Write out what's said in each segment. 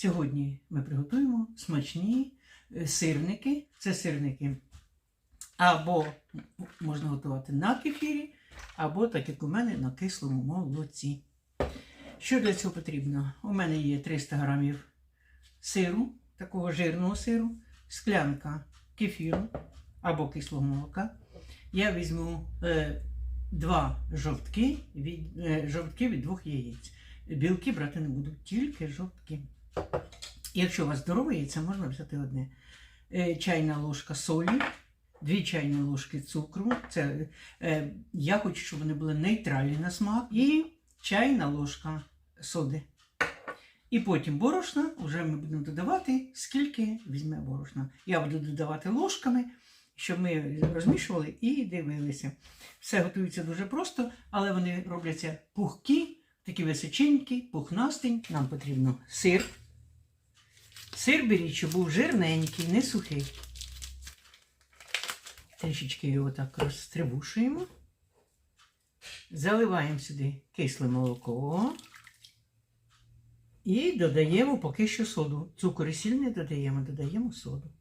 Сьогодні ми приготуємо смачні е, сирники. Це сирники або можна готувати на кефірі, або, так як у мене, на кислому молоці. Що для цього потрібно? У мене є 300 грамів сиру, такого жирного сиру, склянка кефіру або кислого молока. Я візьму е, два жовтки від, е, жовтки від двох яєць. Білки брати не буду, тільки жовтки. Якщо у вас здорове яйце, можна взяти одне. Е, чайна ложка солі, дві чайні ложки цукру. Це, е, я хочу, щоб вони були нейтральні на смак. І чайна ложка соди. І потім борошна вже ми будемо додавати, скільки візьме борошна. Я буду додавати ложками, щоб ми розмішували і дивилися. Все готується дуже просто, але вони робляться пухкі, такі височенькі, пухнастень. Нам потрібно сир. Сир беріть, щоб був жирненький, не сухий. Трішечки його так розстрибушуємо. Заливаємо сюди кисле молоко. І додаємо поки що соду. Цукор і сіль не додаємо, додаємо соду.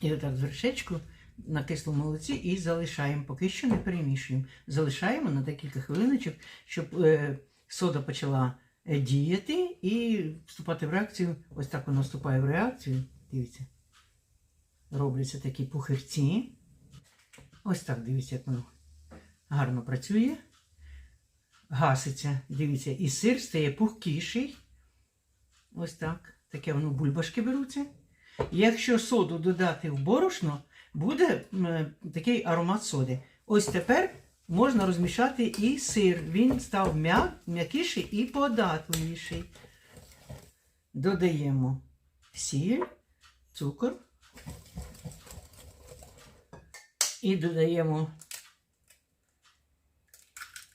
І отак вершечку на кислому молоці і залишаємо, поки що не перемішуємо. Залишаємо на декілька хвилиночок, щоб е, сода почала діяти і вступати в реакцію. Ось так воно вступає в реакцію. Дивіться. Робляться такі пухирці. Ось так, дивіться, як воно гарно працює. Гаситься, дивіться, і сир стає пухкіший. Ось так. Таке воно бульбашки беруться. Якщо соду додати в борошно, буде такий аромат соди. Ось тепер можна розмішати і сир. Він став м'якіший і податливіший. Додаємо сіль, цукор. І додаємо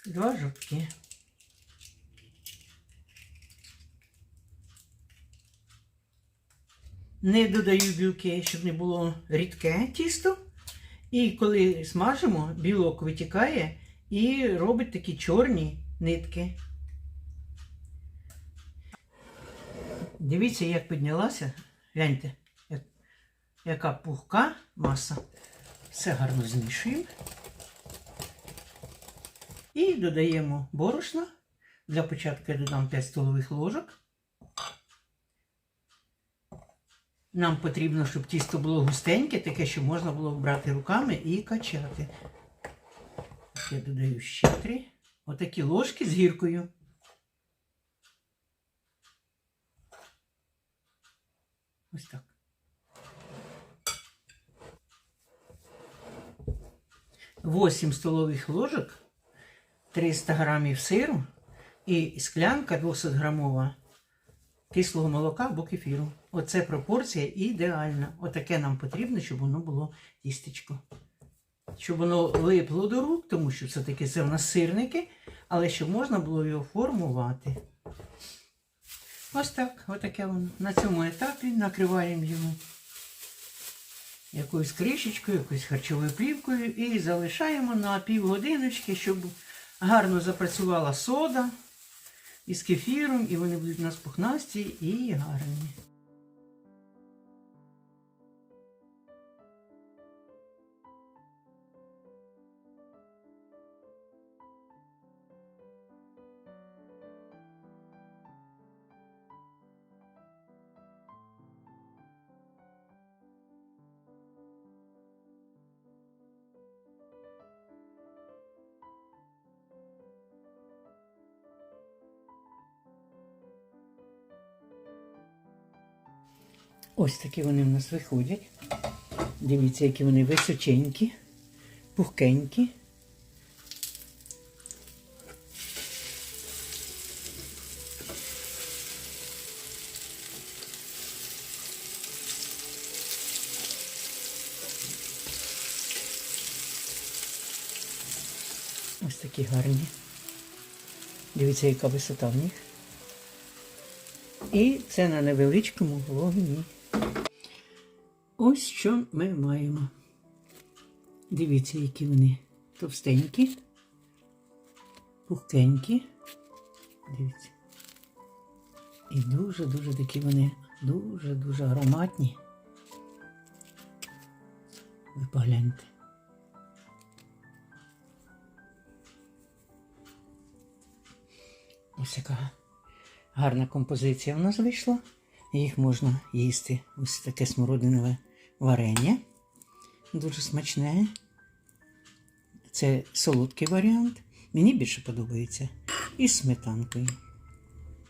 два жовтки. Не додаю білки, щоб не було рідке тісто. І коли смажимо, білок витікає і робить такі чорні нитки. Дивіться, як піднялася. Гляньте, яка пухка маса. Все гарно змішуємо. І додаємо борошна. Для початку я додам 5 столових ложок. Нам потрібно, щоб тісто було густеньке, таке, щоб можна було брати руками і качати. Я додаю ще три. Отакі ложки з гіркою. Ось так. Восемь столових ложок, 300 грамів сиру і склянка 200 грамова кислого молока або кефіру. Оце пропорція ідеальна. Отаке нам потрібно, щоб воно було тістечко. Щоб воно липло до рук, тому що це таки це в нас сирники, але щоб можна було його формувати. Ось так, отаке воно. На цьому етапі накриваємо його якоюсь кришечкою, якоюсь харчовою плівкою і залишаємо на півгодиночки, щоб гарно запрацювала сода із кефіром, і вони будуть у нас пухнасті і гарні. Ось такі вони в нас виходять. Дивіться, які вони височенькі, пухкенькі. Ось такі гарні. Дивіться, яка висота в них. І це на невеличкому вогні. Ось що ми маємо. Дивіться, які вони товстенькі, пухкенькі. Дивіться. І дуже-дуже такі вони дуже-дуже ароматні. Ви погляньте. Ось яка гарна композиція в нас вийшла. Їх можна їсти. Ось таке смородинове варення. Дуже смачне. Це солодкий варіант. Мені більше подобається. І з сметанкою.